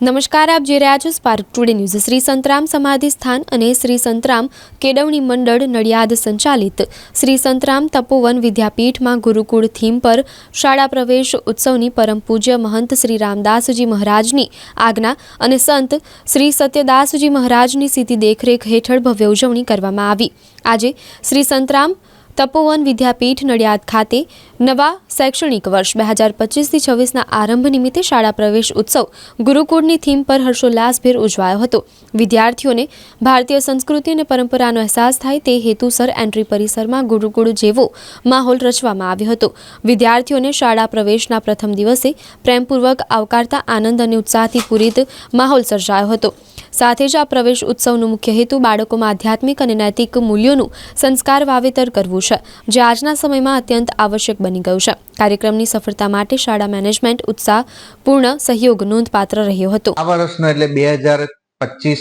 નમસ્કાર, આપ જોઈ રહ્યા છો spark today news Shri Santram સમાધિ સ્થાન અને શ્રી સંતરામ કેળવણી મંડળ નડિયાદ સંચાલિત. શ્રી સંતરામ તપોવન વિદ્યાપીઠમાં ગુરુકુળ થીમ પર શાળા પ્રવેશ ઉત્સવની પરમ પૂજ્ય મહંત શ્રી રામદાસજી મહારાજની આજ્ઞા અને સંત શ્રી સત્યદાસજી મહારાજની સીધી દેખરેખ હેઠળ ભવ્ય ઉજવણી કરવામાં આવી. આજે શ્રી સંતરામ તપોવન વિદ્યાપીઠ નડિયાદ ખાતે નવા શૈક્ષણિક વર્ષ બે હજાર પચીસથી છવ્વીસના આરંભ નિમિત્તે શાળા પ્રવેશ ઉત્સવ ગુરુકુળની થીમ પર હર્ષોલ્લાસભેર ઉજવાયો હતો. વિદ્યાર્થીઓને ભારતીય સંસ્કૃતિ અને પરંપરાનો અહેસાસ થાય તે હેતુસર એન્ટ્રી પરિસરમાં ગુરુકુળ જેવો માહોલ રચવામાં આવ્યો હતો. વિદ્યાર્થીઓને શાળા પ્રવેશના પ્રથમ દિવસે પ્રેમપૂર્વક આવકારતા આનંદ અને ઉત્સાહથી પૂરિત માહોલ સર્જાયો હતો. સાથે જ આ પ્રવેશ ઉત્સવનો મુખ્ય હેતુ બાળકોમાં આધ્યાત્મિક અને નૈતિક મૂલ્યોનું સંસ્કાર વાવેતર કરવું છે, જે આજના સમયમાં અત્યંત આવશ્યક બની ગયું છે. કાર્યક્રમની સફળતા માટે શાળા મેનેજમેન્ટ ઉત્સાહપૂર્ણ સહયોગ નોંધપાત્ર રહ્યો હતો. આ વર્ષનો એટલે બે હજાર પચીસ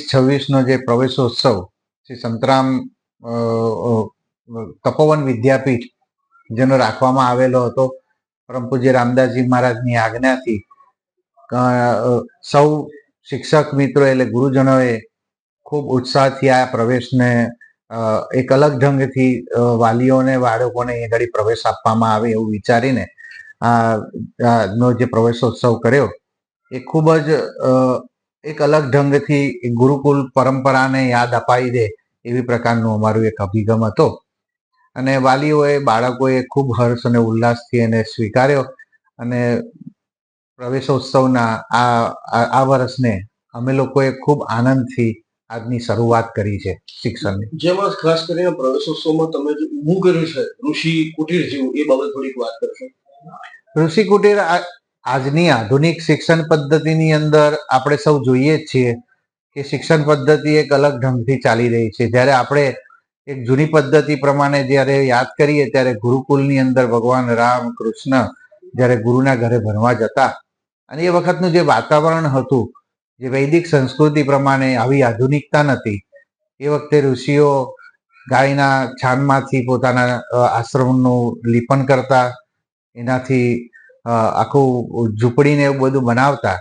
જે પ્રવેશોત્સવ શ્રી સંતરામ તપોવન વિદ્યાપીઠ, જેનો રાખવામાં આવેલો હતો, પરમ પૂજ્ય રામદાસજી મહારાજની આજ્ઞાથી સૌ શિક્ષક મિત્રો એટલે ગુરુજનોએ ખૂબ ઉત્સાહથી આ પ્રવેશને એક અલગ ઢંગથી વાલીઓને, બાળકોને અહીં આગળ પ્રવેશ આપવામાં આવે એવું વિચારીને આ આ નો જે પ્રવેશોત્સવ કર્યો, એ ખૂબ જ એક અલગ ઢંગથી ગુરુકુલ પરંપરાને યાદ અપાવી દે એવી પ્રકારનું અમારું એક અભિગમ હતો. અને વાલીઓએ, બાળકોએ ખૂબ હર્ષ અને ઉલ્લાસથી એને સ્વીકાર્યો અને પ્રવેશોત્સવના આ આ વર્ષને અમે લોકોએ ખૂબ આનંદથી આજની શરૂઆત કરી છે શિક્ષણની. જેમાં ખાસ કરીને પ્રવેશોત્સવમાં તમે જે ઊભું કર્યું છે ઋષિ કુટીર જેવું એ બાબત થોડીક વાત કરશો? ઋષિ કુટીર આજની આધુનિક શિક્ષણ પદ્ધતિની અંદર આપણે સૌ જોઈએ જ છીએ કે શિક્ષણ પદ્ધતિ એક અલગ ઢંગથી ચાલી રહી છે. જ્યારે આપણે એક જૂની પદ્ધતિ પ્રમાણે જ્યારે યાદ કરીએ ત્યારે ગુરુકુલની અંદર ભગવાન રામ કૃષ્ણ જ્યારે ગુરુના ઘરે ભણવા જતા અને એ વખતનું જે વાતાવરણ હતું, જે વૈદિક સંસ્કૃતિ પ્રમાણે આવી આધુનિકતા નથી, એ વખતે ઋષિઓ ગાયના છાણમાંથી પોતાના આશ્રમનું લીપન કરતા, એનાથી આખું ઝૂંપડીને એવું બધું બનાવતા,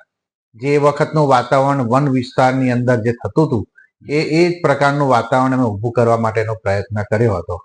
જે વખતનું વાતાવરણ વન વિસ્તારની અંદર જે થતું હતું, એ એ જ પ્રકારનું વાતાવરણ અમે ઊભું કરવા માટેનો પ્રયત્ન કર્યો હતો.